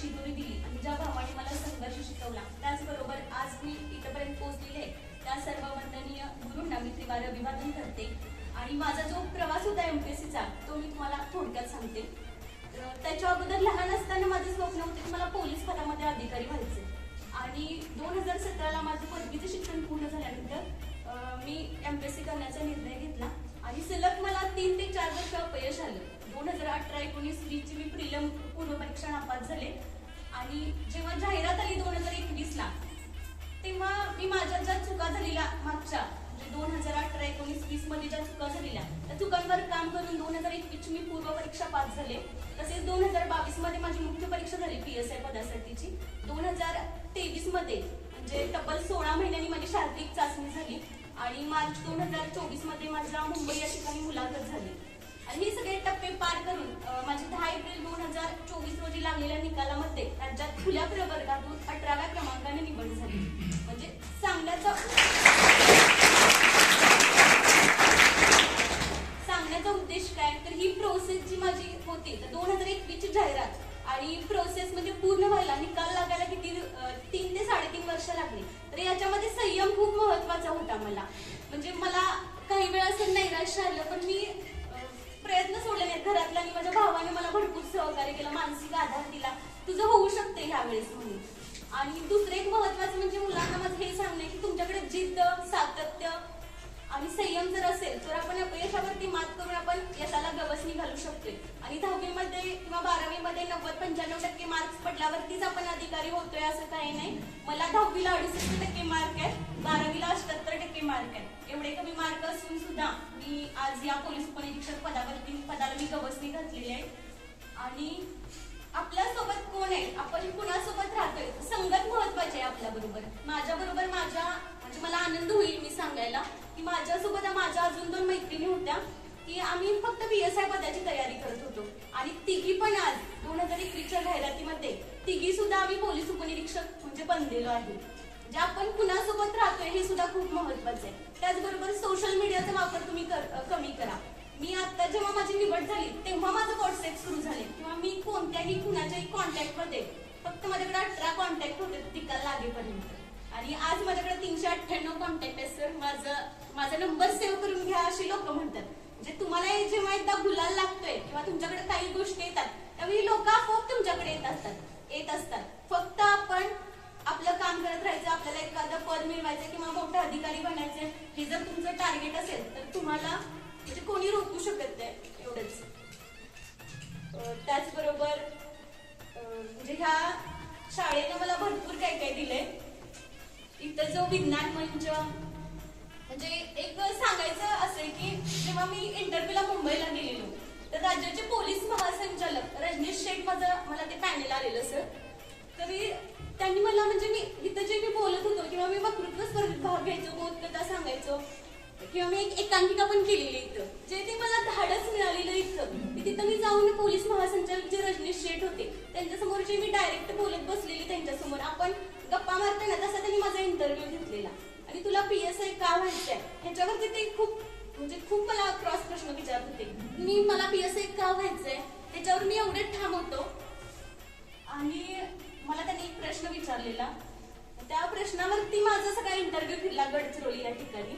शिदोरी दिली आणि ज्या भावाने मला संघर्ष शिकवला त्याचबरोबर आज मी इथपर्यंत पोहोचलेले त्या सर्व वंदनीय गुरूंना मी त्रिवार अभिवादन करते. आणि माझा जो प्रवास होता एम पी एस सीचा तो मी तुम्हाला थोडक्यात सांगते. त्याच्या अगोदर लहान असताना माझं स्वप्न होतं की मला पोलीस पदामध्ये अधिकारी व्हायचे. आणि दोन हजार सतराला माझं पदवीचं शिक्षण पूर्ण झाल्यानंतर मी एम पी एस सी करण्याचा निर्णय घेतला. आणि सलग मला तीन ते चार वर्ष अपयश आलं. हजार अठरा एकोणीस वीसची मी प्रिलम पूर्व परीक्षा नापास झाले. आणि जेव्हा जाहिरात आली दोन हजार एकवीसला तेव्हा मी माझ्या ज्या चुका झालेल्या मागच्या म्हणजे दोन हजार अठरा एकोणीस वीसमध्ये ज्या चुका झालेल्या त्या चुकांवर काम करून दोन हजार एकवीस मी पूर्व परीक्षा पास झाले. तसेच दोन हजार बावीसमध्ये माझी मुख्य परीक्षा झाली पी एस आय पदासाठीची दोन हजार तेवीसमध्ये म्हणजे तब्बल सोळा महिन्यांनी माझी शारीरिक चाचणी झाली. आणि मार्च दोन हजार चोवीसमध्ये माझ्या मुंबई या ठिकाणी मुलाखत झाली. आणि हे सगळे टप्पे पार करून माझे माझी दहा एप्रिल दोन हजार चोवीस रोजी लागलेल्या निकालामध्ये राज्यात खुल्या प्रवर्गातून अठराव्या क्रमांकाने निवड सहकार्य केलं मानसिक आधार दिला. तुझं होऊ शकते ह्या वेळेस म्हणून. आणि दुसरं एक महत्वाचं म्हणजे मुलांना माझं हे सांगणं की तुमच्याकडे जिद्द सातत्य आणि संयम जर असेल तर आपण अपयशावरती मात करून आपण यशाला गवसणी घालू शकतोय. आणि दहावीमध्ये किंवा बारावीमध्ये नव्वद पंच्याण्णव टक्के मार्क्स पडल्यावरतीच आपण अधिकारी होतोय असं काही नाही. मला दहावीला अडुसष्ट टक्के मार्क आहेत बारावीला अठ्याहत्तर टक्के मार्क आहेत. एवढे कमी मार्क असून सुद्धा मी आज या पोलीस उपनिरीक्षक पदावरती पदाला मी गवसणी घातलेली आहे. आणि आपल्यासोबत कोण आहे? आपण कुणासोबत राहतोय? संगत महत्वाची आहे आपल्या बरोबर. माझ्या बरोबर माझ्या म्हणजे मला आनंद होईल मी सांगायला. की माझ्यासोबत माझ्या अजून दोन मैत्रिणी होत्या की आम्ही फक्त बी एस आय पदाची तयारी करत होतो. आणि तिघी पण आज दोन हजार एकवीसच्या जाहिरातीमध्ये तिघी सुद्धा आम्ही पोलीस उपनिरीक्षक म्हणजे बनलेलो आहे. जे आपण कुणासोबत राहतोय हे सुद्धा खूप महत्वाचं आहे. त्याचबरोबर सोशल मीडियाचा वापर तुम्ही कर- कमी करा. मी आता जेव्हा माझी निवड झाली तेव्हा माझं व्हॉट्सअप सुरू झाले. किंवा मी कोणत्याही कुणाच्याही कॉन्टॅक्टमध्ये फक्त माझ्याकडे अठरा कॉन्टॅक्ट होते निकाल लागेपर्यंत. आणि आज माझ्याकडे तीनशे अठ्ठ्याण्णव कॉन्टॅक्ट आहे सर माझं माझा नंबर सेव्ह करून घ्या अशी लोक म्हणतात. म्हणजे तुम्हाला जेव्हा एकदा गुलाल लागतोय किंवा तुमच्याकडे काही गोष्टी येतात त्यावेळी लोक आपोआप तुमच्याकडे येत असतात येत असतात. फक्त आपण आपलं काम करत राहायचं आपल्याला एखादं पद मिळवायचं किंवा मोठं अधिकारी बनायचं हे जर तुमचं टार्गेट असेल तर तुम्हाला म्हणजे कोणी रोखू शकत नाही एवढंच. त्याचबरोबर म्हणजे ह्या शाळेनं मला भरपूर काय काय दिलंय. इथं जो विज्ञान मंच म्हणजे एक सांगायचं असेल की जेव्हा मी इंटरव्ह्यूला मुंबईला गेलेलो तर राज्याचे पोलीस महासंचालक रजनीश शेख माझं मला ते पॅनेल आलेलं सर तरी त्यांनी मला म्हणजे मी इथं जे मी बोलत होतो किंवा मी वक्तृत्व स्पर्धेत भाग घ्यायचो बोधकथा सांगायचो किंवा मी एक एकांकिका पण केलेली इथं. जे ते मला धाडस मिळालेलं इथं. तिथं मी जाऊन पोलीस महासंचालक जे रजनीश शेठ होते त्यांच्यासमोर जे मी डायरेक्ट बोलत बसलेली त्यांच्यासमोर आपण गप्पा मारताना तसा त्यांनी माझा इंटरव्ह्यू घेतलेला. आणि तुला पी एस आय का व्हायचंय? ह्याच्यावरती ते खूप म्हणजे खूप मला क्रॉस प्रश्न विचारत होते. मी मला पी एस आय का व्हायचंय? त्याच्यावर मी एवढे ठाम होतो. आणि मला त्यांनी एक प्रश्न विचारलेला. त्या प्रश्नावरती माझा सगळा इंटरव्ह्यू फिरला गडचिरोली या ठिकाणी.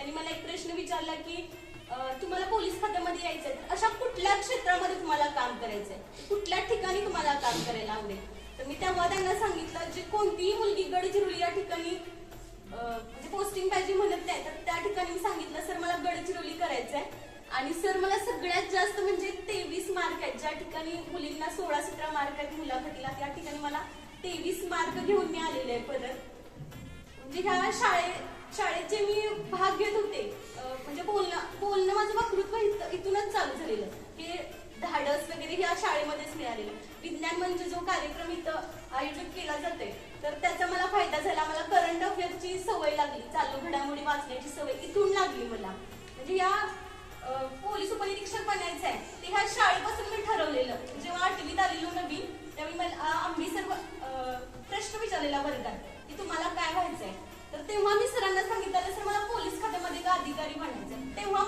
त्यांनी मला एक प्रश्न विचारला की तुम्हाला पोलीस खात्यामध्ये यायचंय तर अशा कुठल्या क्षेत्रामध्ये तुम्हाला काम करायचंय? कुठल्या ठिकाणी तुम्हाला काम करायला आवडेल? तर मी तेव्हा त्यांना सांगितलं जे कोणतीही मुलगी गडचिरोली या ठिकाणी म्हणजे पोस्टिंग पाहिजे म्हणत नाही तर त्या ठिकाणी मी सांगितलं सर मला गडचिरोली करायचंय. आणि सर मला सगळ्यात जास्त म्हणजे तेवीस मार्क आहेत. ज्या ठिकाणी मुलींना सोळा सतरा मार्क आहेत मुलाखतीला त्या ठिकाणी मला तेवीस मार्क घेऊन मी आलेले आहे परत. म्हणजे ह्या शाळे शाळेत जे मी भाग घेत होते. म्हणजे बोलणं बोलणं माझं वक्तृत्व इथूनच चालू झालेलं. की धाडस वगैरे ह्या शाळेमध्येच मिळालेलं. विज्ञान म्हणजे जो कार्यक्रम इथं आयोजित केला जाते तर त्याचा मला फायदा झाला. मला करंट अफेअरची सवय लागली. चालू घडामोडी वाचण्याची सवय इथून लागली मला. म्हणजे या पोलीस उपनिरीक्षक बनायचं आहे ते ह्या शाळेपासून मी ठरवलेलं. जेव्हा आठवीत आलेलो नवीन त्यावेळी मला आम्ही सर्व प्रश्न विचारलेला वर्गात. तेव्हा मी सरांना सांगितलं सर मला पोलीस खात्यामध्ये का अधिकारी म्हणायचं तेव्हा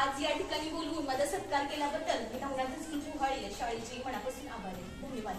आज या ठिकाणी बोलवून माझा सत्कार केल्याबद्दल मी नवनाथ हायस्कूल पोहाळी शाळेची मनापासून आभार आहे. धन्यवाद.